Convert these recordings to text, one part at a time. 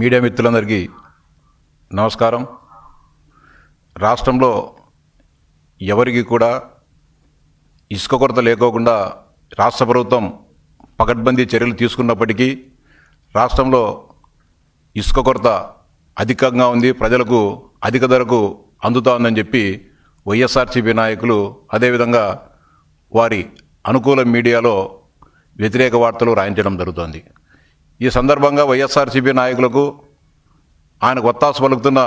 Media మిత్రులందరికీ నమస్కారం. రాష్ట్రంలో ఎవరికి కూడా ఇసుక కొరత లేకోకుండా రాష్ట్ర ప్రభుత్వం పకడ్బందీ చర్యలు తీసుకున్నప్పటికీ రాష్ట్రంలో ఇసుక కొరత అధికంగా ఉంది ప్రజలకు అధిక ధరకు అందుతా ఉందని చెప్పి వైఎస్ఆర్సీపీ నాయకులు అదేవిధంగా వారి అనుకూల మీడియాలో వ్యతిరేక వార్తలు రాయించడం జరుగుతోంది. ఈ సందర్భంగా వైఎస్ఆర్సీపీ నాయకులకు ఆయనకు ఒత్తాసు పలుకుతున్న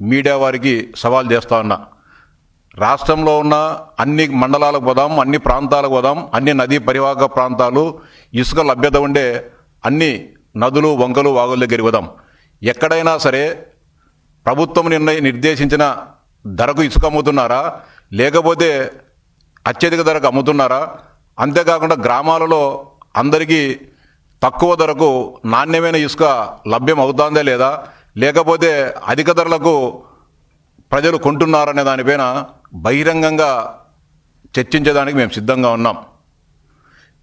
మీడియా వారికి సవాల్ చేస్తా ఉన్నా. రాష్ట్రంలో ఉన్న అన్ని మండలాలకు పోదాం అన్ని ప్రాంతాలకు పోదాం అన్ని నదీ పరివాహక ప్రాంతాలు ఇసుక లభ్యత ఉండే అన్ని నదులు వంకలు వాగుల దగ్గరికి పోదాం. ఎక్కడైనా సరే ప్రభుత్వం నిర్ణయ నిర్దేశించిన ధరకు ఇసుక అమ్ముతున్నారా? లేకపోతే అత్యధిక ధరకు అమ్ముతున్నారా? అంతేకాకుండా గ్రామాలలో అందరికీ తక్కువ ధరకు నాణ్యమైన ఇసుక లభ్యం అవుతుందా లేదా? లేకపోతే అధిక ధరలకు ప్రజలు కొంటున్నారనే దానిపైన బహిరంగంగా చర్చించడానికి మేము సిద్ధంగా ఉన్నాం.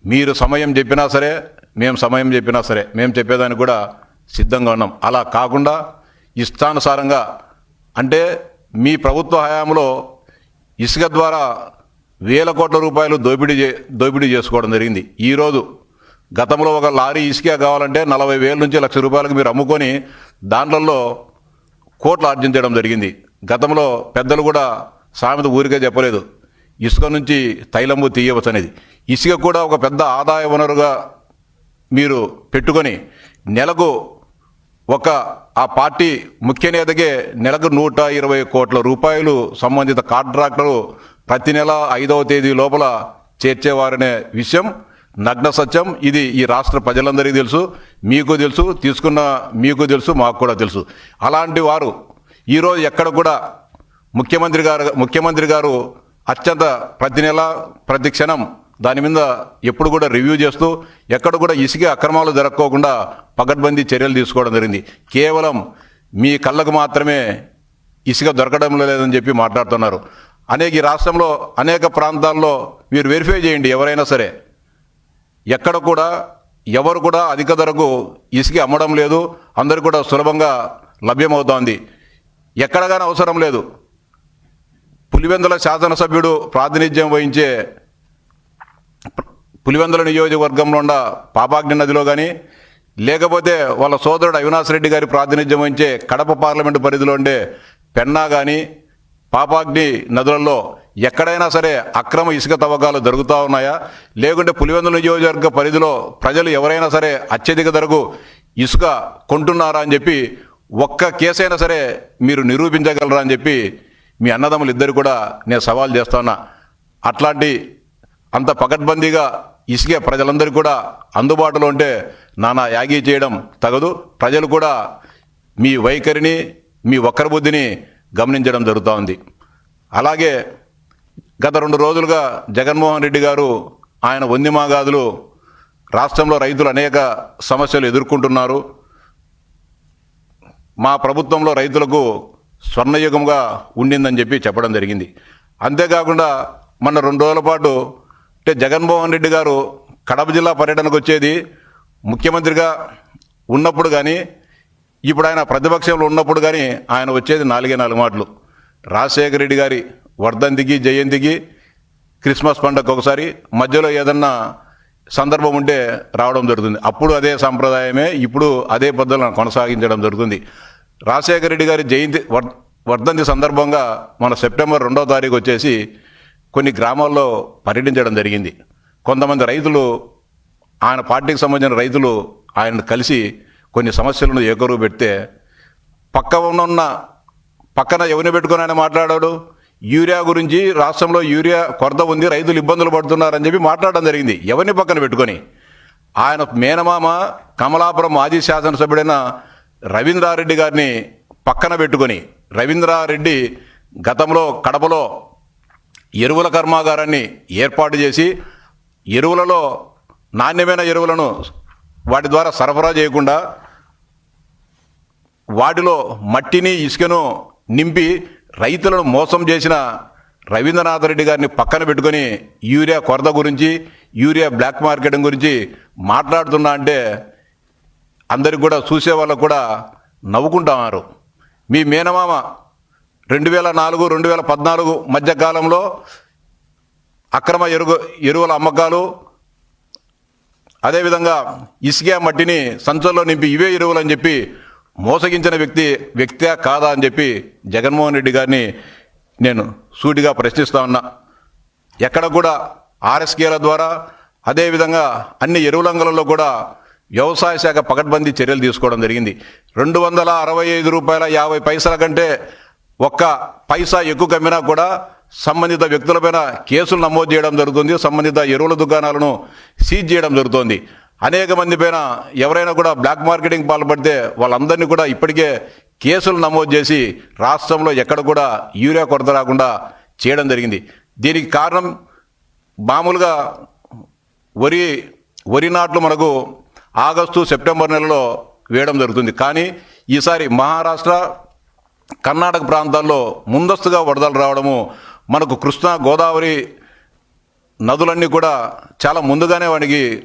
మీరు సమయం చెప్పినా సరే మేము సమయం చెప్పినా సరే మేము చెప్పేదానికి కూడా సిద్ధంగా ఉన్నాం. అలా కాకుండా ఇష్టానుసారంగా అంటే మీ ప్రభుత్వ హయాంలో ఇసుక ద్వారా వేల కోట్ల రూపాయలు దోపిడీ చే దోపిడీ చేసుకోవడం జరిగింది. ఈరోజు గతంలో ఒక లారీ ఇసుక కావాలంటే నలభై వేల నుంచి లక్ష రూపాయలకు మీరు అమ్ముకొని దాంట్లలో కోట్లు ఆర్జించడం జరిగింది. గతంలో పెద్దలు కూడా సామెత ఊరికే చెప్పలేదు. ఇసుక నుంచి తైలము తీయవచ్చు అనేది. ఇసుక కూడా ఒక పెద్ద ఆదాయ వనరుగా మీరు పెట్టుకొని నెలకు ఒక ఆ పార్టీ ముఖ్య నేతకే నెలకు నూట ఇరవై కోట్ల రూపాయలు సంబంధిత కాంట్రాక్టరు ప్రతి నెల ఐదవ తేదీ లోపల చేర్చేవారనే విషయం నగ్న సత్యం ఇది ఈ రాష్ట్ర ప్రజలందరికీ తెలుసు మీకు తెలుసు తీసుకున్న మీకు తెలుసు మాకు కూడా తెలుసు. అలాంటి వారు ఈరోజు ఎక్కడ కూడా ముఖ్యమంత్రి గారు ముఖ్యమంత్రి గారు అత్యంత ప్రతి నెల ప్రతి క్షణం దాని మీద ఎప్పుడు కూడా రివ్యూ చేస్తూ ఎక్కడ కూడా ఇసుక అక్రమాలు జరగకోకుండా పకడ్బందీ చర్యలు తీసుకోవడం జరిగింది. కేవలం మీ కళ్ళకు మాత్రమే ఇసుక దొరకడం లేదని చెప్పి మాట్లాడుతున్నారు. అనేక ఈ రాష్ట్రంలో అనేక ప్రాంతాల్లో మీరు వెరిఫై చేయండి ఎవరైనా సరే. ఎక్కడ కూడా ఎవరు కూడా అధిక ధరకు ఇసుక అమ్మడం లేదు. అందరు కూడా సులభంగా లభ్యమవుతోంది. ఎక్కడగానే అవసరం లేదు. పులివెందుల శాసనసభ్యుడు ప్రాతినిధ్యం వహించే పులివెందుల నియోజకవర్గంలో ఉన్న పాపాగ్ని నదిలో కానీ లేకపోతే వాళ్ళ సోదరుడు అవినాష్ రెడ్డి గారి ప్రాతినిధ్యం వహించే కడప పార్లమెంటు పరిధిలో ఉండే పెన్నా కానీ పాపాగ్ని నదులలో ఎక్కడైనా సరే అక్రమ ఇసుక తవ్వకాలు జరుగుతూ ఉన్నాయా? లేకుంటే పులివెందుల నియోజకవర్గ పరిధిలో ప్రజలు ఎవరైనా సరే అత్యధిక ధరకు ఇసుక కొంటున్నారా అని చెప్పి ఒక్క కేసైనా సరే మీరు నిరూపించగలరా అని చెప్పి మీ అన్నదమ్ములు ఇద్దరు కూడా నేను సవాల్ చేస్తున్నా అట్లాంటి అంత పకడ్బందీగా ఇసుకే ప్రజలందరికీ కూడా అందుబాటులో ఉంటే నానా యాగి చేయడం తగదు. ప్రజలు కూడా మీ వైఖరిని మీ వక్ర బుద్ధిని గమనించడం జరుగుతూ ఉంది అలాగే గత రెండు రోజులుగా జగన్మోహన్ రెడ్డి గారు ఆయన వందిమాగాదులు రాష్ట్రంలో రైతులు అనేక సమస్యలు ఎదుర్కొంటున్నారు. మా ప్రభుత్వంలో రైతులకు స్వర్ణయుగంగా ఉండిందని చెప్పి చెప్పడం జరిగింది. అంతేకాకుండా మన రెండు రోజుల పాటు అంటే జగన్మోహన్ రెడ్డి గారు కడప జిల్లా పర్యటనకు వచ్చేది ముఖ్యమంత్రిగా ఉన్నప్పుడు కానీ ఇప్పుడు ఆయన ప్రతిపక్షంలో ఉన్నప్పుడు కానీ ఆయన వచ్చేది నాలుగే నాలుగు మాటలు. రాజశేఖర రెడ్డి గారి వర్ధంతికి జయంతికి క్రిస్మస్ పండుగ ఒకసారి మధ్యలో ఏదన్నా సందర్భం ఉంటే రావడం జరుగుతుంది. అప్పుడు అదే సంప్రదాయమే ఇప్పుడు అదే పద్ధతులను కొనసాగించడం జరుగుతుంది. రాజశేఖర రెడ్డి గారి జయంతి వర్- వర్ధంతి సందర్భంగా మన సెప్టెంబర్ రెండో తారీఖు వచ్చేసి కొన్ని గ్రామాల్లో పర్యటించడం జరిగింది. కొంతమంది రైతులు ఆయన పార్టీకి సంబంధించిన రైతులు ఆయన కలిసి కొన్ని సమస్యలను ఎగరు పెడితే పక్క ఉన్న పక్కన ఎవరిని పెట్టుకొని ఆయన మాట్లాడాడు? యూరియా గురించి రాష్ట్రంలో యూరియా కొరత ఉంది రైతులు ఇబ్బందులు పడుతున్నారని చెప్పి మాట్లాడడం జరిగింది. ఎవరిని పక్కన పెట్టుకొని? ఆయన మేనమామ కమలాపురం మాజీ శాసనసభ్యుడైన రవీంద్రారెడ్డి గారిని పక్కన పెట్టుకొని రవీంద్రారెడ్డి గతంలో కడపలో ఎరువుల కర్మాగారాన్ని ఏర్పాటు చేసి ఎరువులలో నాణ్యమైన ఎరువులను వాటి ద్వారా సరఫరా చేయకుండా వాటిలో మట్టిని ఇసుకను నింపి రైతులను మోసం చేసిన రవీంద్రనాథ్ రెడ్డి గారిని పక్కన పెట్టుకొని యూరియా కొరత గురించి యూరియా బ్లాక్ మార్కెటింగ్ గురించి మాట్లాడుతున్నా అంటే అందరికి కూడా చూసే వాళ్ళకు కూడా నవ్వుకుంటున్నారు మీ మేనమామ రెండు వేల నాలుగు రెండు వేల పద్నాలుగు మధ్యకాలంలో అక్రమ ఎరుగు ఎరువుల అమ్మకాలు అదేవిధంగా ఇసుక మట్టిని సంచుల్లో నింపి ఇవే ఎరువులు అని చెప్పి మోసగించిన వ్యక్తి వ్యక్తే కాదా అని చెప్పి జగన్మోహన్ రెడ్డి గారిని నేను సూటిగా ప్రశ్నిస్తా ఉన్నా. ఎక్కడ కూడా ఆర్ఎస్కేల ద్వారా అదేవిధంగా అన్ని ఎరువులంగలలో కూడా వ్యవసాయ శాఖ పకడ్బందీ చర్యలు తీసుకోవడం జరిగింది. రెండు వందల అరవై ఐదు రూపాయల యాభై పైసల కంటే ఒక్క పైసా ఎక్కువ కమ్మినా కూడా సంబంధిత వ్యక్తులపైన కేసులు నమోదు చేయడం జరుగుతుంది. సంబంధిత ఎరువుల దుకాణాలను సీజ్ చేయడం జరుగుతోంది. అనేక మంది పైన ఎవరైనా కూడా బ్లాక్ మార్కెటింగ్ పాల్పడితే వాళ్ళందరినీ కూడా ఇప్పటికే కేసులు నమోదు చేసి రాష్ట్రంలో ఎక్కడ కూడా యూరియా కొరత రాకుండా చేయడం జరిగింది. దీనికి కారణం మామూలుగా వరి వరి నాట్లు మనకు ఆగస్టు సెప్టెంబర్ నెలలో వేయడం జరుగుతుంది. కానీ ఈసారి మహారాష్ట్ర కర్ణాటక ప్రాంతాల్లో ముందస్తుగా వరదలు రావడము మనకు కృష్ణా గోదావరి నదులన్నీ కూడా చాలా ముందుగానే వాడికి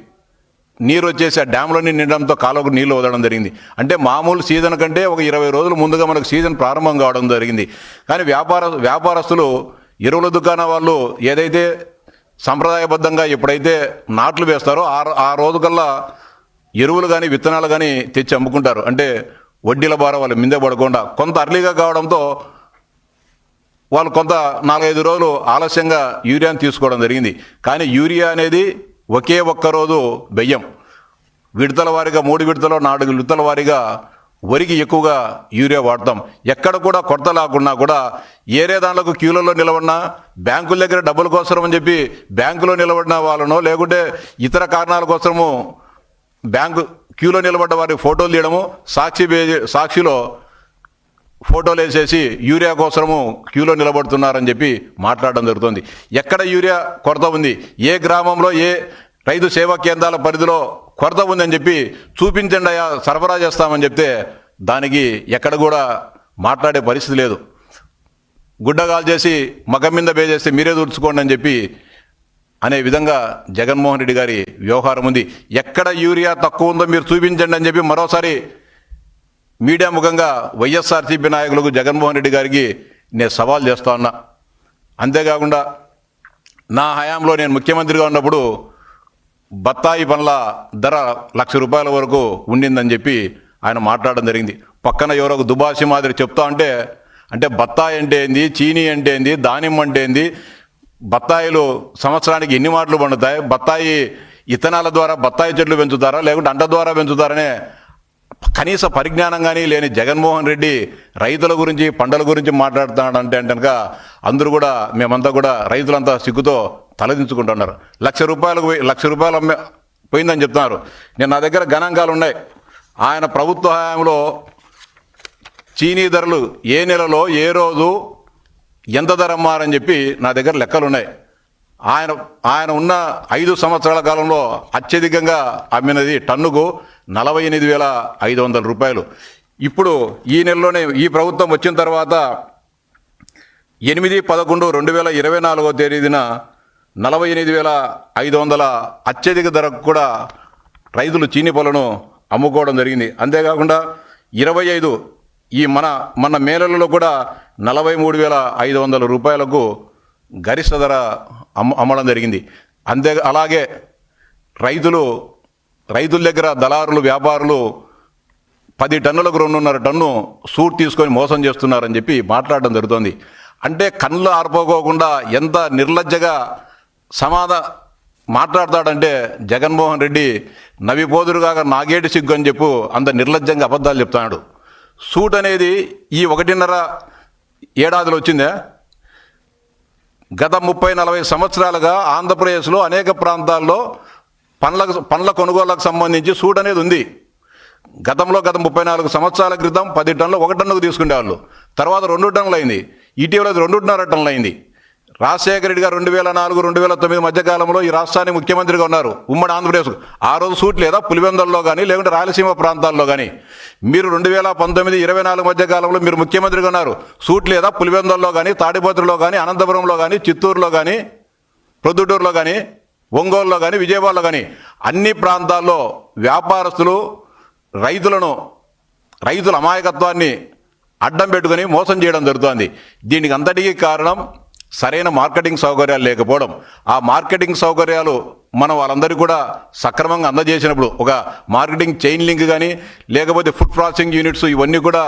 నీరు వచ్చేసి ఆ డ్యామ్లన్నీ నిండడంతో కాలువకు నీళ్ళు వదలడం జరిగింది. అంటే మామూలు సీజన్ కంటే ఒక ఇరవై రోజులు ముందుగా మనకు సీజన్ ప్రారంభం కావడం జరిగింది. కానీ వ్యాపార వ్యాపారస్తులు ఎరువుల దుకాణ వాళ్ళు ఏదైతే సంప్రదాయబద్ధంగా ఎప్పుడైతే నాట్లు వేస్తారో ఆ ఆ రోజు కల్లా ఎరువులు కానీ విత్తనాలు కానీ తెచ్చి అమ్ముకుంటారు. అంటే వడ్డీల భారం వాళ్ళు మిందే పడకుండా కొంత అర్లీగా కావడంతో వాళ్ళు కొంత నాలుగైదు రోజులు ఆలస్యంగా యూరియాని తీసుకోవడం జరిగింది. కానీ యూరియా అనేది ఒకే ఒక్క రోజు బెయ్యం. విడతల వారిగా మూడు విడతలో నాలుగు విడతల వారీగా వరికి ఎక్కువగా యూరియా వాడతాం. ఎక్కడ కూడా కొరత లేకుండా కూడా ఏరే దాంట్లో క్యూలలో నిలబడినా బ్యాంకుల దగ్గర డబ్బుల కోసం అని చెప్పి బ్యాంకులో నిలబడిన వాళ్ళనో లేకుంటే ఇతర కారణాల కోసము బ్యాంకు క్యూలో నిలబడ్డ వారి ఫోటోలు తీయడము సాక్షి సాక్షిలో ఫోటోలు వేసేసి యూరియా కోసము క్యూలో నిలబడుతున్నారని చెప్పి మాట్లాడడం జరుగుతుంది. ఎక్కడ యూరియా కొరత ఉంది? ఏ గ్రామంలో ఏ రైతు సేవా కేంద్రాల పరిధిలో కొరత ఉందని చెప్పి చూపించండి అయ్యా సరఫరా చేస్తామని చెప్తే దానికి ఎక్కడ కూడా మాట్లాడే పరిస్థితి లేదు. గుడ్డగాలు చేసి మగం మీద బేజేస్తే మీరే దూర్చుకోండి అని చెప్పి అనే విధంగా జగన్మోహన్ రెడ్డి గారి వ్యవహారం ఉంది. ఎక్కడ యూరియా తక్కువ ఉందో మీరు చూపించండి అని చెప్పి మరోసారి మీడియా ముఖంగా వైఎస్ఆర్సీపీ నాయకులకు జగన్మోహన్ రెడ్డి గారికి నేను సవాల్ చేస్తా ఉన్నా. అంతేకాకుండా నా హయాంలో నేను ముఖ్యమంత్రిగా ఉన్నప్పుడు బత్తాయి పనుల ధర లక్ష రూపాయల వరకు ఉండిందని చెప్పి ఆయన మాట్లాడడం జరిగింది. పక్కన ఎవరో ఒక దుబాసి మాదిరి చెప్తా ఉంటే అంటే బత్తాయి అంటే ఏంది చీనీ అంటే ఏంది దానిమ్మ అంటే ఏంది బత్తాయిలు సంవత్సరానికి ఎన్ని మాటలు పండుతాయి బత్తాయి ఇత్తనాల ద్వారా బత్తాయి చెట్లు పెంచుతారా లేకుంటే అంట ద్వారా పెంచుతారనే కనీస పరిజ్ఞానం కానీ లేని జగన్మోహన్ రెడ్డి రైతుల గురించి పంటల గురించి మాట్లాడుతున్నాడంటే అంటే కనుక అందరూ కూడా మేమంతా కూడా రైతులంతా సిగ్గుతో తలదించుకుంటున్నారు. లక్ష రూపాయలకు పోయి- లక్ష రూపాయలు అమ్మే పోయిందని చెప్తున్నారు. నేను నా దగ్గర గణాంకాలు ఉన్నాయి. ఆయన ప్రభుత్వ హయాంలో చీనీ ధరలు ఏ నెలలో ఏ రోజు ఎంత ధర అమ్మారని చెప్పి నా దగ్గర లెక్కలు ఉన్నాయి. ఆయన ఆయన ఉన్న ఐదు సంవత్సరాల కాలంలో అత్యధికంగా అమ్మినది టన్నుకు నలభై ఎనిమిది వేల ఐదు వందల రూపాయలు. ఇప్పుడు ఈ నెలలోనే ఈ ప్రభుత్వం వచ్చిన తర్వాత ఎనిమిది పదకొండు రెండు వేల ఇరవై నాలుగో తేదీన నలభై ఎనిమిది వేల ఐదు వందల అత్యధిక ధరకు కూడా రైతులు చీని పళ్ళను అమ్ముకోవడం జరిగింది. అంతేకాకుండా ఇరవై ఐదు ఈ మన మన మేళలలో కూడా నలభై మూడు వేల ఐదు వందల రూపాయలకు గరిష్ట ధర అమ్మ అమ్మడం జరిగింది. అంతే అలాగే రైతులు రైతుల దగ్గర దళారులు వ్యాపారులు పది టన్నులకు రెండున్నర టన్ను సూట్ తీసుకొని మోసం చేస్తున్నారని చెప్పి మాట్లాడడం జరుగుతోంది. అంటే కళ్ళు ఆర్పోకోకుండా ఎంత నిర్లజ్జగా సమాధ మాట్లాడతాడంటే జగన్మోహన్ రెడ్డి నవిపోదురుగా నాగేటి సిగ్గు అని చెప్పు అంత నిర్లజ్జంగా అబద్ధాలు చెప్తున్నాడు. సూట్ అనేది ఈ ఒకటిన్నర ఏడాదిలో వచ్చిందే? గత ముప్పై నలభై సంవత్సరాలుగా ఆంధ్రప్రదేశ్లో అనేక ప్రాంతాల్లో పండ్ల పండ్ల కొనుగోళ్ళకు సంబంధించి సూట్ అనేది ఉంది. గతంలో గత ముప్పై నాలుగు సంవత్సరాల క్రితం పది టన్నులు ఒక టన్నుకు తీసుకునేవాళ్ళు. తర్వాత రెండు టన్నులు అయింది ఇటీవల రెండున్నర టన్నులు అయింది రాజశేఖర రెడ్డి గారు రెండు వేల నాలుగు రెండు వేల తొమ్మిది మధ్యకాలంలో ఈ రాష్ట్రానికి ముఖ్యమంత్రిగా ఉన్నారు. ఉమ్మడి ఆంధ్రప్రదేశ్. ఆ రోజు సూట్ లేదా పులివెందల్లో కానీ లేకుంటే రాయలసీమ ప్రాంతాల్లో కానీ మీరు రెండు వేల పంతొమ్మిది ఇరవై నాలుగు మధ్య కాలంలో మీరు ముఖ్యమంత్రిగా ఉన్నారు. సూట్ లేదా పులివెందల్లో కానీ తాడిపత్రిలో కానీ అనంతపురంలో కానీ చిత్తూరులో కానీ ప్రొద్దుటూరులో కానీ ఒంగోలులో కానీ విజయవాడలో కానీ అన్ని ప్రాంతాల్లో వ్యాపారస్తులు రైతులను రైతుల అమాయకత్వాన్ని అడ్డం పెట్టుకుని మోసం చేయడం జరుగుతోంది. దీనికి అంతటికీ కారణం సరైన మార్కెటింగ్ సౌకర్యాలు లేకపోవడం ఆ మార్కెటింగ్ సౌకర్యాలు మనం వాళ్ళందరికీ కూడా సక్రమంగా అందజేసినప్పుడు ఒక మార్కెటింగ్ చైన్ లింక్ కానీ లేకపోతే ఫుడ్ ప్రాసెసింగ్ యూనిట్స్ ఇవన్నీ కూడా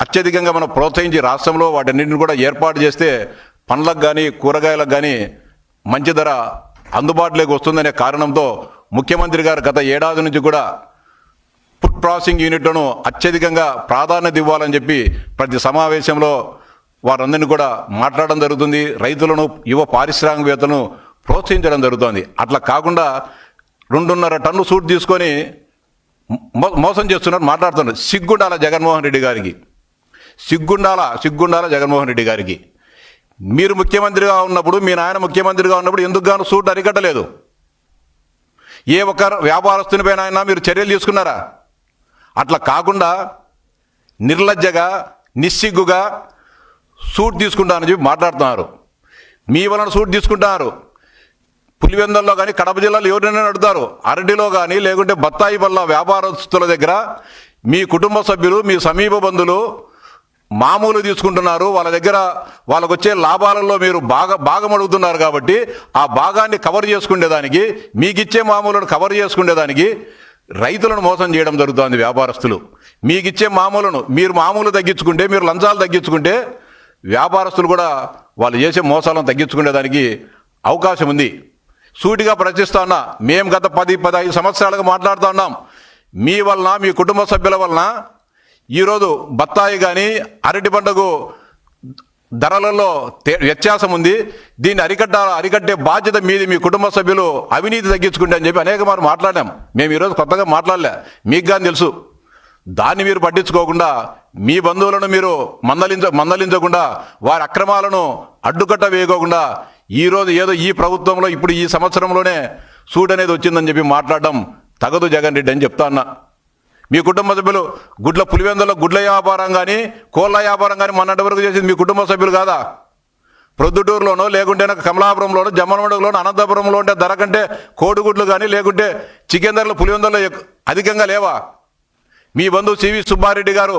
అత్యధికంగా మనం ప్రోత్సహించి రాష్ట్రంలో వాటన్నింటిని కూడా ఏర్పాటు చేస్తే పండ్లకు కానీ కూరగాయలకు కానీ మంచి ధర అందుబాటులోకి వస్తుందనే కారణంతో ముఖ్యమంత్రి గారు గత ఏడాది నుంచి కూడా ఫుడ్ ప్రాసెసింగ్ యూనిట్లను అత్యధికంగా ప్రాధాన్యత ఇవ్వాలని చెప్పి ప్రతి సమావేశంలో వారందరినీ కూడా మాట్లాడడం జరుగుతుంది. రైతులను యువ పారిశ్రామికవేత్తలను ప్రోత్సహించడం జరుగుతుంది. అట్లా కాకుండా రెండున్నర టన్ను సూట్ తీసుకొని మో- మోసం చేస్తున్నారు మాట్లాడుతున్నారు. సిగ్గుండాల జగన్మోహన్ రెడ్డి గారికి. సిగ్గుండాల సిగ్గుండాల జగన్మోహన్ రెడ్డి గారికి. మీరు ముఖ్యమంత్రిగా ఉన్నప్పుడు మీ నాయన ముఖ్యమంత్రిగా ఉన్నప్పుడు ఎందుకు గాను సూట్ అరికట్టలేదు? ఏ ఒక్క వ్యాపారస్తునిపైన అయినా మీరు చర్యలు తీసుకున్నారా? అట్లా కాకుండా నిర్లజ్జగా నిస్సిగ్గుగా సూట్ తీసుకుంటానని చెప్పి మాట్లాడుతున్నారు. మీ వలన సూట్ తీసుకుంటున్నారు పులివెందల్లో కానీ కడప జిల్లాలో ఎవరినైనా అడుగుతారు. అరటిలో కానీ లేకుంటే బత్తాయి వల్ల వ్యాపారస్తుల దగ్గర మీ కుటుంబ సభ్యులు మీ సమీప బంధువులు మామూలు తీసుకుంటున్నారు. వాళ్ళ దగ్గర వాళ్ళకు వచ్చే లాభాలలో మీరు బాగా భాగం అడుగుతున్నారు కాబట్టి ఆ భాగాన్ని కవర్ చేసుకునేదానికి మీకు ఇచ్చే మామూలను కవర్ చేసుకునేదానికి రైతులను మోసం చేయడం జరుగుతోంది వ్యాపారస్తులు. మీకు ఇచ్చే మామూలను మీరు మామూలు తగ్గించుకుంటే మీరు లంచాలు తగ్గించుకుంటే వ్యాపారస్తులు కూడా వాళ్ళు చేసే మోసాలను తగ్గించుకునేదానికి అవకాశం ఉంది. సూటిగా ప్రశ్నిస్తా ఉన్నా మేము గత పది పదహైదు సంవత్సరాలుగా మాట్లాడుతూ ఉన్నాం. మీ వలన మీ కుటుంబ సభ్యుల వలన ఈరోజు బత్తాయి కానీ అరటి పంటకు ధరలలో వ్యత్యాసం ఉంది. దీన్ని అరికట్ట అరికట్టే బాధ్యత మీది మీ కుటుంబ సభ్యులు అవినీతి తగ్గించుకుంటే అని చెప్పి అనేక మారు మాట్లాడాం. మేము ఈరోజు కొత్తగా మాట్లాడలే. మీకు కానీ తెలుసు. దాన్ని మీరు పట్టించుకోకుండా మీ బంధువులను మీరు మందలించ మందలించకుండా వారి అక్రమాలను అడ్డుకట్ట వేయకోకుండా ఈరోజు ఏదో ఈ ప్రభుత్వంలో ఇప్పుడు ఈ సంవత్సరంలోనే సూట్ అనేది వచ్చిందని చెప్పి మాట్లాడడం తగదు జగన్ రెడ్డి అని చెప్తా ఉన్నా మీ కుటుంబ సభ్యులు గుడ్ల పులివెందులో గుడ్ల వ్యాపారం కానీ కోళ్ళ వ్యాపారం కానీ మొన్నటి వరకు చేసింది మీ కుటుంబ సభ్యులు కాదా? ప్రొద్దుటూరులోనో లేకుంటే కమలాపురంలోనో జమ్మలమడుగులోనో అనంతపురంలో ఉంటే ధర కంటే కోడిగుడ్లు కానీ లేకుంటే చికెన్ ధరలు పులివెందులో అధికంగా లేవా? మీ బంధువు సివి సుబ్బారెడ్డి గారు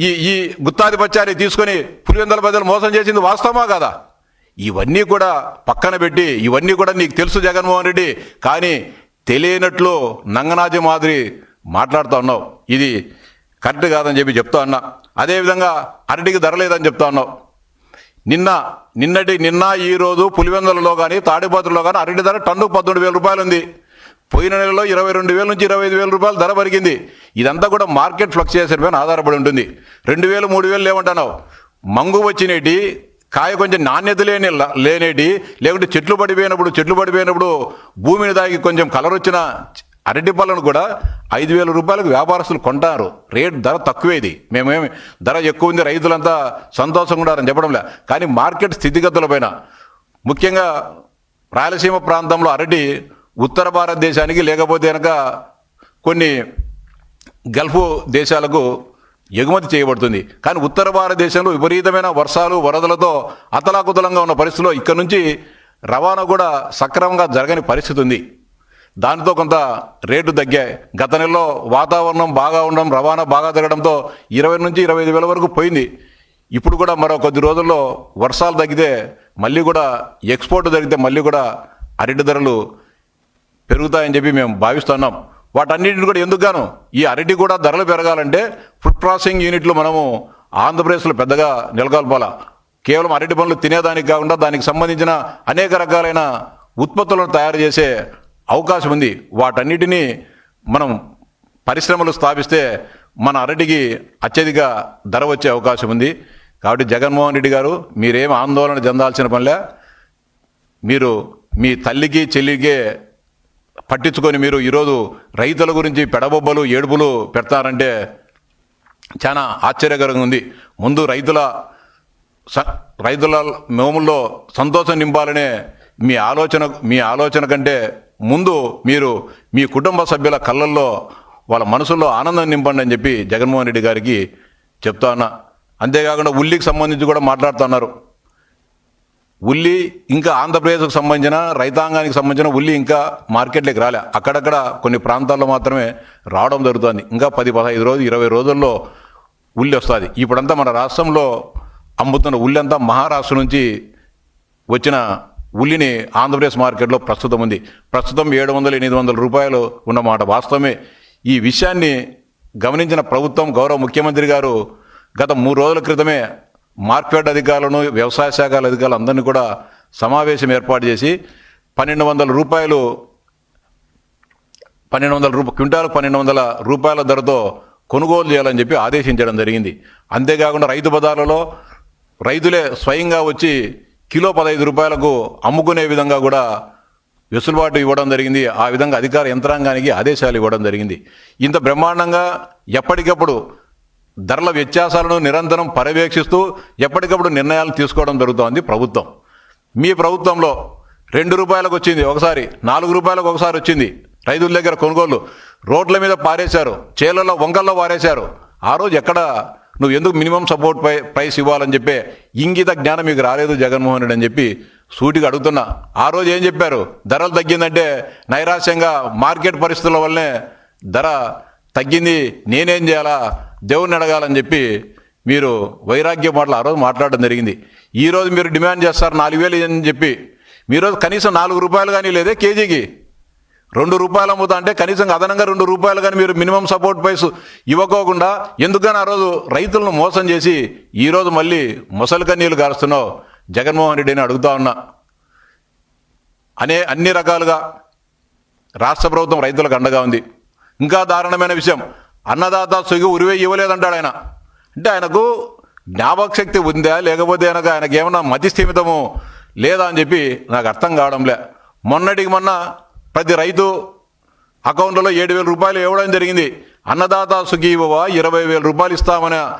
ఈ ఈ గుత్తాధిపత్యాన్ని తీసుకొని పులివెందల ప్రజలు మోసం చేసింది వాస్తవమా కదా? ఇవన్నీ కూడా పక్కన పెట్టి ఇవన్నీ కూడా నీకు తెలుసు జగన్మోహన్ రెడ్డి కానీ తెలియనట్లు నంగనాజి మాదిరి మాట్లాడుతూ ఉన్నావు. ఇది కరెక్ట్ కాదని చెప్పి చెప్తా ఉన్నా. అదేవిధంగా అరటికి ధర లేదని చెప్తా ఉన్నావు. నిన్న నిన్నటి నిన్న ఈరోజు పులివెందులలో కానీ తాడిపాత్రలో కానీ అరటి ధర టన్ను పద్దెనిమిది వేల రూపాయలు ఉంది పోయిన నెలలో ఇరవై రెండు వేల నుంచి ఇరవై ఐదు వేల రూపాయలు ధర పెరిగింది. ఇదంతా కూడా మార్కెట్ ఫ్లక్చుయేషన్ పైన ఆధారపడి ఉంటుంది. రెండు వేలు మూడు వేలు లేవంటున్నావు. మంగు వచ్చినటి కాయ కొంచెం నాణ్యత లేని లేనేటి లేకుంటే చెట్లు పడిపోయినప్పుడు చెట్లు పడిపోయినప్పుడు భూమిని దాగి కొంచెం కలర్ వచ్చిన అరటి పళ్ళను కూడా ఐదు వేల రూపాయలకు వ్యాపారస్తులు కొంటారు. రేట్ ధర తక్కువేది మేమేమి ధర ఎక్కువ ఉంది రైతులంతా సంతోషంగా ఉన్నారని చెప్పడంలే. కానీ మార్కెట్ స్థితిగతులపైన ముఖ్యంగా రాయలసీమ ప్రాంతంలో అరటి ఉత్తర భారతదేశానికి లేకపోతే కనుక కొన్ని గల్ఫ్ దేశాలకు ఎగుమతి చేయబడుతుంది. కానీ ఉత్తర భారతదేశంలో విపరీతమైన వర్షాలు వరదలతో అతలాకుతలంగా ఉన్న పరిస్థితిలో ఇక్కడ నుంచి రవాణా కూడా సక్రమంగా జరగని పరిస్థితి ఉంది. దానితో కొంత రేటు తగ్గాయి. గత నెలలో వాతావరణం బాగా ఉండడం రవాణా బాగా జరగడంతో ఇరవై నుంచి ఇరవై ఐదు వేల వరకు పోయింది. ఇప్పుడు కూడా మరో కొద్ది రోజుల్లో వర్షాలు తగ్గితే మళ్ళీ కూడా ఎక్స్పోర్ట్ జరిగితే మళ్ళీ కూడా అరటి ధరలు పెరుగుతాయని చెప్పి మేము భావిస్తున్నాం. వాటన్నిటిని కూడా ఎందుకు గాను ఈ అరటి కూడా ధరలు పెరగాలంటే ఫుడ్ ప్రాసెసింగ్ యూనిట్లు మనము ఆంధ్రప్రదేశ్లో పెద్దగా నెలకొల్పాల. కేవలం అరటి పనులు తినేదానికి కాకుండా దానికి సంబంధించిన అనేక రకాలైన ఉత్పత్తులను తయారు చేసే అవకాశం ఉంది. వాటన్నిటినీ మనం పరిశ్రమలు స్థాపిస్తే మన అరటికి అత్యధిక ధర వచ్చే అవకాశం ఉంది. కాబట్టి జగన్మోహన్ రెడ్డి గారు మీరేం ఆందోళన చెందాల్సిన పనిలే. మీరు మీ తల్లికి చెల్లికే పట్టించుకొని మీరు ఈరోజు రైతుల గురించి పెడబొబ్బలు ఏడుపులు పెడతారంటే చాలా ఆశ్చర్యకరంగా ఉంది. ముందు రైతుల స- రైతుల మోముల్లో సంతోషం నింపాలనే మీ ఆలోచన మీ ఆలోచన కంటే ముందు మీరు మీ కుటుంబ సభ్యుల కళ్ళల్లో వాళ్ళ మనసుల్లో ఆనందం నింపండి అని చెప్పి జగన్మోహన్ రెడ్డి గారికి చెప్తా ఉన్నా. అంతేకాకుండా ఉల్లికి సంబంధించి కూడా మాట్లాడుతున్నారు ఉల్లి ఇంకా ఆంధ్రప్రదేశ్కు సంబంధించిన రైతాంగానికి సంబంధించిన ఉల్లి ఇంకా మార్కెట్లోకి రాలే. అక్కడక్కడ కొన్ని ప్రాంతాల్లో మాత్రమే రావడం జరుగుతుంది. ఇంకా పది పదహైదు రోజులు ఇరవై రోజుల్లో ఉల్లి వస్తుంది. ఇప్పుడంతా మన రాష్ట్రంలో అమ్ముతున్న ఉల్లి అంతా మహారాష్ట్ర నుంచి వచ్చిన ఉల్లిని ఆంధ్రప్రదేశ్ మార్కెట్లో ప్రస్తుతం ఉంది. ప్రస్తుతం ఏడు వందల ఎనిమిది వందల రూపాయలు ఉన్నమాట వాస్తవమే. ఈ విషయాన్ని గమనించిన ప్రభుత్వం గౌరవ ముఖ్యమంత్రి గారు గత మూడు రోజుల క్రితమే మార్కెట్ అధికారులను వ్యవసాయ శాఖల అధికారులు అందరినీ కూడా సమావేశం ఏర్పాటు చేసి పన్నెండు వందల రూపాయలు పన్నెండు వందల రూపాయలు క్వింటాల్ పన్నెండు వందల రూపాయల ధరతో కొనుగోలు చేయాలని చెప్పి ఆదేశించడం జరిగింది. అంతేకాకుండా రైతు బజార్లలో రైతులే స్వయంగా వచ్చి కిలో పదహైదు రూపాయలకు అమ్ముకునే విధంగా కూడా వెసులుబాటు ఇవ్వడం జరిగింది. ఆ విధంగా అధికార యంత్రాంగానికి ఆదేశాలు ఇవ్వడం జరిగింది. ఇంత బ్రహ్మాండంగా ఎప్పటికప్పుడు ధరల వ్యత్యాసాలను నిరంతరం పర్యవేక్షిస్తూ ఎప్పటికప్పుడు నిర్ణయాలు తీసుకోవడం జరుగుతోంది ప్రభుత్వం. మీ ప్రభుత్వంలో రెండు రూపాయలకు వచ్చింది ఒకసారి నాలుగు రూపాయలకు ఒకసారి వచ్చింది. రైతుల దగ్గర కొనుగోలు రోడ్ల మీద పారేశారు చేలలో వంకల్లో పారేశారు ఆ రోజు ఎక్కడ నువ్వు ఎందుకు మినిమం సపోర్ట్ ప్రై ప్రైస్ ఇవ్వాలని చెప్పే ఇంగిత జ్ఞానం మీకు రాలేదు జగన్మోహన్ రెడ్డి అని చెప్పి సూటిగా అడుగుతున్నా. ఆ రోజు ఏం చెప్పారు? ధరలు తగ్గిందంటే నైరాశ్యంగా మార్కెట్ పరిస్థితుల వల్లనే ధర తగ్గింది. నేనేం చేయాలా? దేవుణ్ణి అడగాలని చెప్పి మీరు వైరాగ్య మాటలు ఆ రోజు మాట్లాడడం జరిగింది. ఈ రోజు మీరు డిమాండ్ చేస్తారు నాలుగు వేలు అని చెప్పి. మీరోజు కనీసం నాలుగు రూపాయలు కానీ లేదే కేజీకి. రెండు రూపాయలు అమ్ముతా అంటే కనీసం అదనంగా రెండు రూపాయలు కానీ మీరు మినిమం సపోర్ట్ ప్రైస్ ఇవ్వకోకుండా ఎందుకని ఆ రోజు రైతులను మోసం చేసి ఈరోజు మళ్ళీ ముసలి కన్నీళ్ళు కారుస్తున్నావు జగన్మోహన్ రెడ్డిని అడుగుతా ఉన్నా. అనే అన్ని రకాలుగా రాష్ట్ర ప్రభుత్వం రైతులకు అండగా ఉంది. ఇంకా దారుణమైన విషయం. అన్నదాత సుగి ఉరివే ఇవ్వలేదంటాడు ఆయన. అంటే ఆయనకు జ్ఞాపక శక్తి ఉందా లేకపోతే ఆయనకు ఆయనకు ఏమన్నా మతి స్థిమితము లేదా అని చెప్పి నాకు అర్థం కావడంలే మొన్నటికి మొన్న ప్రతి రైతు అకౌంట్లలో ఏడు వేల రూపాయలు ఇవ్వడం జరిగింది. అన్నదాత సుఖీవ ఇరవై వేల రూపాయలు ఇస్తామనే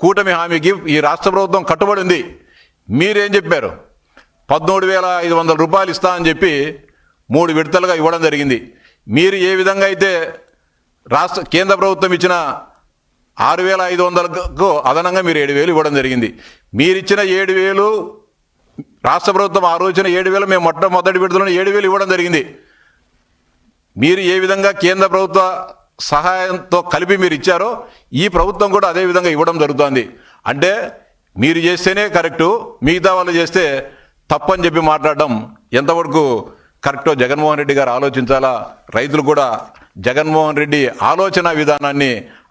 కూటమి హామీకి ఈ రాష్ట్ర ప్రభుత్వం కట్టుబడి ఉంది. మీరేం చెప్పారు? పదమూడు వేల ఐదు వందల రూపాయలు ఇస్తా అని చెప్పి మూడు విడతలుగా ఇవ్వడం జరిగింది. మీరు ఏ విధంగా అయితే రాష్ట్ర కేంద్ర ప్రభుత్వం ఇచ్చిన ఆరు వేల ఐదు వందలకు అదనంగా మీరు ఏడు వేలు ఇవ్వడం జరిగింది. మీరిచ్చిన ఏడు వేలు రాష్ట్ర ప్రభుత్వం ఆ రోజున ఏడు వేలు మేము మొట్టమొదటి విడుదలను ఏడు వేలు ఇవ్వడం జరిగింది. మీరు ఏ విధంగా కేంద్ర ప్రభుత్వ సహాయంతో కలిపి మీరు ఇచ్చారో ఈ ప్రభుత్వం కూడా అదే విధంగా ఇవ్వడం జరుగుతుంది. అంటే మీరు చేస్తేనే కరెక్టు మిగతా వాళ్ళు చేస్తే తప్పని చెప్పి మాట్లాడడం ఎంతవరకు కరెక్టో జగన్మోహన్ రెడ్డి గారు ఆలోచించాలా? రైతులు కూడా జగన్మోహన్ రెడ్డి ఆలోచన విధానాన్ని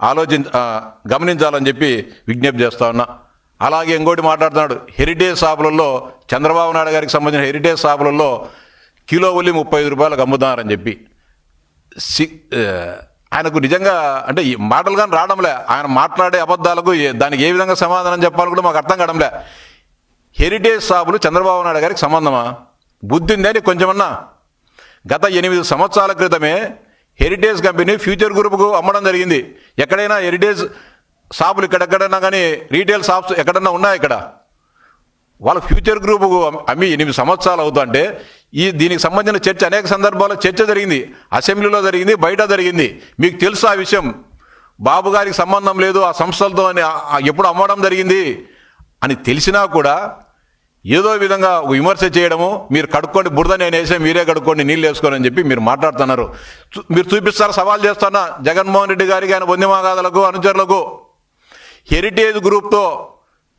ఆలోచించ గమనించాలని చెప్పి విజ్ఞప్తి చేస్తా ఉన్నా. అలాగే ఇంకోటి మాట్లాడుతున్నాడు. హెరిటేజ్ షాపులలో చంద్రబాబు నాయుడు గారికి సంబంధించిన హెరిటేజ్ షాపులలో కిలో ఉల్లి ముప్పై ఐదు రూపాయలకు అమ్ముతున్నారని చెప్పి. సి ఆయనకు నిజంగా అంటే ఈ మాటలు కానీ రావడంలే. ఆయన మాట్లాడే అబద్ధాలకు దానికి ఏ విధంగా సమాధానం చెప్పాలో కూడా మాకు అర్థం కావడంలే. హెరిటేజ్ షాపులు చంద్రబాబు నాయుడు గారికి సంబంధమా? బుద్ధి ఉందా నీకు కొంచెమన్నా. గత ఎనిమిది సంవత్సరాల క్రితమే హెరిటేజ్ కంపెనీ ఫ్యూచర్ గ్రూప్కు అమ్మడం జరిగింది. ఎక్కడైనా హెరిటేజ్ షాపులు ఇక్కడెక్కడైనా కానీ రీటైల్ షాప్స్ ఎక్కడన్నా ఉన్నాయి ఇక్కడ? వాళ్ళ ఫ్యూచర్ గ్రూపుకు అమ్మి ఎనిమిది సంవత్సరాలు అవుతుంటే ఈ దీనికి సంబంధించిన చర్చ అనేక సందర్భాల్లో చర్చ జరిగింది. అసెంబ్లీలో జరిగింది బయట జరిగింది. మీకు తెలుసు ఆ విషయం. బాబు గారికి సంబంధం లేదు ఆ సంస్థలతో అని ఎప్పుడు అమ్మడం జరిగింది అని తెలిసినా కూడా ఏదో విధంగా ఒక విమర్శ చేయడము మీరు కడుక్కోండి బురద నేను వేసే మీరే కడుక్కోండి నీళ్ళు వేసుకోని అని చెప్పి మీరు మాట్లాడుతున్నారు. చూ- మీరు చూపిస్తారు సవాల్ చేస్తున్నా జగన్మోహన్ రెడ్డి గారికి ఆయన బొందిమాగాదులకు అనుచరులకు. హెరిటేజ్ గ్రూప్తో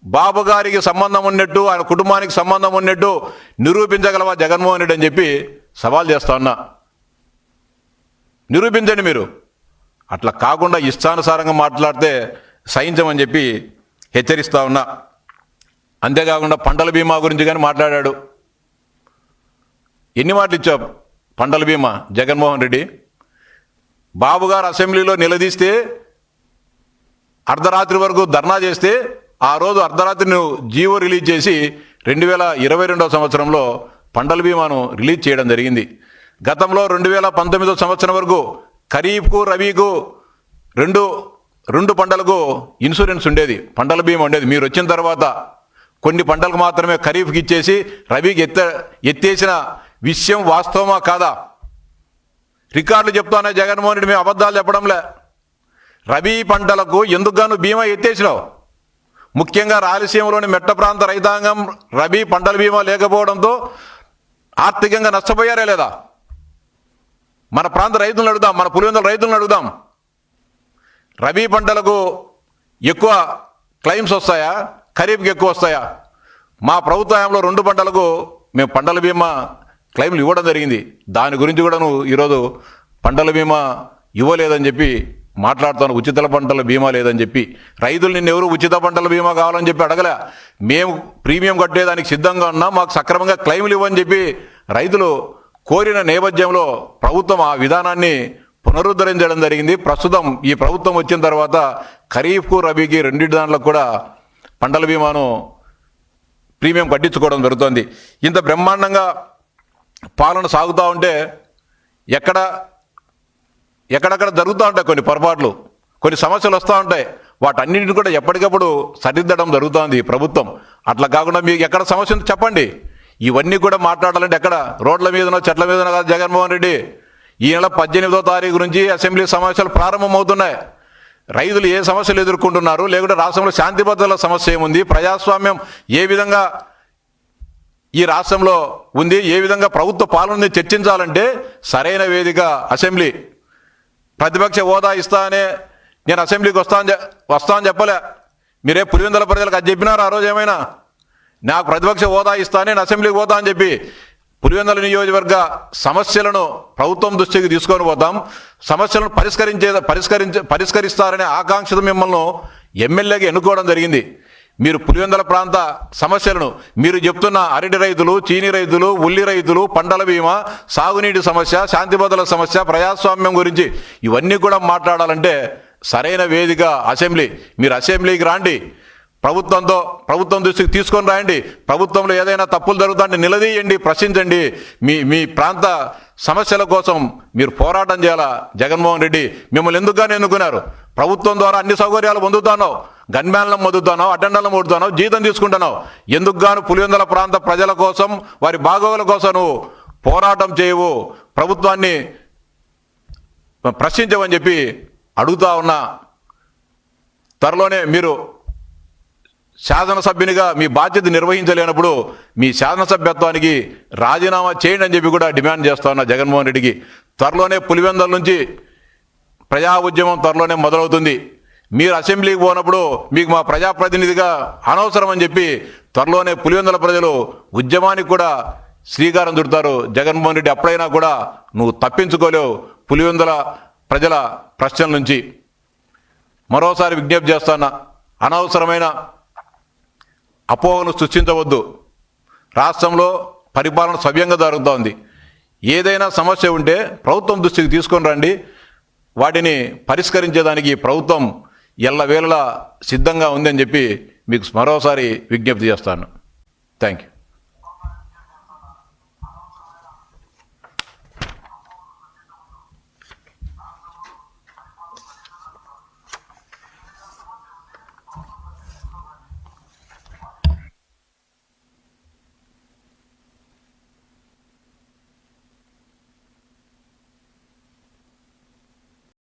బాబు గారికి సంబంధం ఉన్నట్టు ఆయన కుటుంబానికి సంబంధం ఉన్నట్టు నిరూపించగలవా జగన్మోహన్ రెడ్డి అని చెప్పి సవాల్ చేస్తా ఉన్నా. నిరూపించండి మీరు. అట్లా కాకుండా ఇష్టానుసారంగా మాట్లాడితే సహించమని చెప్పి హెచ్చరిస్తా ఉన్నా. అంతేకాకుండా పంటల బీమా గురించి కానీ మాట్లాడాడు. ఎన్ని మాటలు ఇచ్చావు పంటల బీమా? జగన్మోహన్ రెడ్డి. బాబు గారు అసెంబ్లీలో నిలదీస్తే అర్ధరాత్రి వరకు ధర్నా చేస్తే ఆ రోజు అర్ధరాత్రి నువ్వు జీవో రిలీజ్ చేసి రెండు వేల ఇరవై రెండవ సంవత్సరంలో పంటల బీమాను రిలీజ్ చేయడం జరిగింది. గతంలో రెండు వేల పంతొమ్మిదో సంవత్సరం వరకు ఖరీఫ్కు రబీకు రెండు రెండు పంటలకు ఇన్సూరెన్స్ ఉండేది. పంటల బీమా ఉండేది. మీరు వచ్చిన తర్వాత కొన్ని పంటలకు మాత్రమే ఖరీఫ్కి ఇచ్చేసి రబీకి ఎత్త ఎత్తేసిన విషయం వాస్తవమా కాదా? రికార్డులు చెప్తానే జగన్మోహన్ రెడ్డి మేము అబద్ధాలు చెప్పడంలే. రబీ పంటలకు ఎందుకుగాను బీమా ఎత్తేసినావు? ముఖ్యంగా రాయలసీమలోని మెట్ట ప్రాంత రైతాంగం రబీ పంటల బీమా లేకపోవడంతో ఆర్థికంగా నష్టపోయారే లేదా? మన ప్రాంత రైతులను అడుగుదాం మన పులివెందుల రైతులను అడుగుదాం. రబీ పంటలకు ఎక్కువ క్లెయిమ్స్ వస్తాయా? ఖరీఫ్కి ఎక్కువ వస్తాయా? మా ప్రభుత్వంలో రెండు పంటలకు మేము పంటల బీమా క్లెయిమ్లు ఇవ్వడం జరిగింది. దాని గురించి కూడా నువ్వు ఈరోజు పంటల బీమా ఇవ్వలేదని చెప్పి మాట్లాడుతాను ఉచిత పంటల బీమా లేదని చెప్పి. రైతులు నిన్న ఎవరు ఉచిత పంటల బీమా కావాలని చెప్పి అడగలే. మేము ప్రీమియం కట్టేదానికి సిద్ధంగా ఉన్నాం. మాకు సక్రమంగా క్లెయిమ్లు ఇవ్వని చెప్పి రైతులు కోరిన నేపథ్యంలో ప్రభుత్వం ఆ విధానాన్ని పునరుద్ధరించడం జరిగింది. ప్రస్తుతం ఈ ప్రభుత్వం వచ్చిన తర్వాత ఖరీఫ్కు రబీకి రెండింటి దాంట్లో కూడా పంటల బీమాను ప్రీమియం కట్టించుకోవడం జరుగుతోంది. ఇంత బ్రహ్మాండంగా పాలన సాగుతూ ఉంటే ఎక్కడ ఎక్కడెక్కడ జరుగుతూ ఉంటాయి కొన్ని పొరపాట్లు కొన్ని సమస్యలు వస్తూ ఉంటాయి. వాటన్నింటిని కూడా ఎప్పటికప్పుడు సరిదిద్దడం జరుగుతోంది ప్రభుత్వం. అట్లా కాకుండా మీకు ఎక్కడ సమస్య ఉందో చెప్పండి. ఇవన్నీ కూడా మాట్లాడాలంటే ఎక్కడ? రోడ్ల మీదనో చెట్ల మీదనో కాదు జగన్మోహన్ రెడ్డి. ఈ నెల పద్దెనిమిదో తారీఖు నుంచి అసెంబ్లీ సమావేశాలు ప్రారంభమవుతున్నాయి. రైతులు ఏ సమస్యలు ఎదుర్కొంటున్నారు? లేకుంటే రాష్ట్రంలో శాంతి భద్రతల సమస్య ఏముంది? ప్రజాస్వామ్యం ఏ విధంగా ఈ రాష్ట్రంలో ఉంది? ఏ విధంగా ప్రభుత్వ పాలనని చర్చించాలంటే సరైన వేదిక అసెంబ్లీ. ప్రతిపక్ష హోదా ఇస్తా అనే నేను అసెంబ్లీకి వస్తాను వస్తాను వస్తా అని చెప్పలే. మీరే పులివెందుల ప్రజలకు అది చెప్పినారు ఆ రోజు ఏమైనా? నాకు ప్రతిపక్ష హోదా ఇస్తా నేను అసెంబ్లీకి పోతా అని చెప్పి పులివెందుల నియోజకవర్గ సమస్యలను ప్రభుత్వం దృష్టికి తీసుకొని పోతాం సమస్యలను పరిష్కరించే పరిష్కరించ పరిష్కరిస్తారనే ఆకాంక్షతో మిమ్మల్ని ఎమ్మెల్యేగా ఎన్నుకోవడం జరిగింది. మీరు పులివెందుల ప్రాంత సమస్యలను మీరు చెప్తున్న అరటి రైతులు చీని రైతులు ఉల్లి రైతులు పంటల బీమా సాగునీటి సమస్య శాంతి భద్రతల సమస్య ప్రజాస్వామ్యం గురించి ఇవన్నీ కూడా మాట్లాడాలంటే సరైన వేదిక అసెంబ్లీ. మీరు అసెంబ్లీకి రాండి. ప్రభుత్వంతో ప్రభుత్వం దృష్టికి తీసుకొని రాయండి. ప్రభుత్వంలో ఏదైనా తప్పులు జరుగుతుంటే నిలదీయండి ప్రశ్నించండి. మీ మీ ప్రాంత సమస్యల కోసం మీరు పోరాటం చేయాలా? జగన్మోహన్ రెడ్డి మిమ్మల్ని ఎందుకుగానే ఎన్నుకున్నారు? ప్రభుత్వం ద్వారా అన్ని సౌకర్యాలు పొందుతానో గన్మ్యాన్లను పొందుతానో అడ్డండలం పొందుతానో జీతం తీసుకుంటానో ఎందుకుగాను పులివెందుల ప్రాంత ప్రజల కోసం వారి బాగోగుల కోసం నువ్వు పోరాటం చేయవు. ప్రభుత్వాన్ని ప్రశ్నించవని చెప్పి అడుగుతా ఉన్నా. త్వరలోనే మీరు శాసనసభ్యునిగా మీ బాధ్యత నిర్వహించలేనప్పుడు మీ శాసనసభ్యత్వానికి రాజీనామా చేయండి అని చెప్పి కూడా డిమాండ్ చేస్తా ఉన్నా జగన్మోహన్ రెడ్డికి. త్వరలోనే పులివెందల నుంచి ప్రజా ఉద్యమం త్వరలోనే మొదలవుతుంది. మీరు అసెంబ్లీకి పోనప్పుడు మీకు మా ప్రజాప్రతినిధిగా అనవసరం అని చెప్పి త్వరలోనే పులివెందుల ప్రజలు ఉద్యమానికి కూడా శ్రీకారం చుడతారు. జగన్మోహన్ రెడ్డి అప్పుడైనా కూడా నువ్వు తప్పించుకోలేవు పులివెందుల ప్రజల ప్రశ్నల నుంచి. మరోసారి విజ్ఞప్తి చేస్తానా అనవసరమైన అపోహను సృష్టించవద్దు. రాష్ట్రంలో పరిపాలన సవ్యంగా జరుగుతోంది. ఏదైనా సమస్య ఉంటే ప్రభుత్వం దృష్టికి తీసుకొని రండి. వాటిని పరిష్కరించేదానికి ప్రభుత్వం ఎల్లవేళలా సిద్ధంగా ఉందని చెప్పి మీకు మరోసారి విజ్ఞప్తి చేస్తాను. Thank you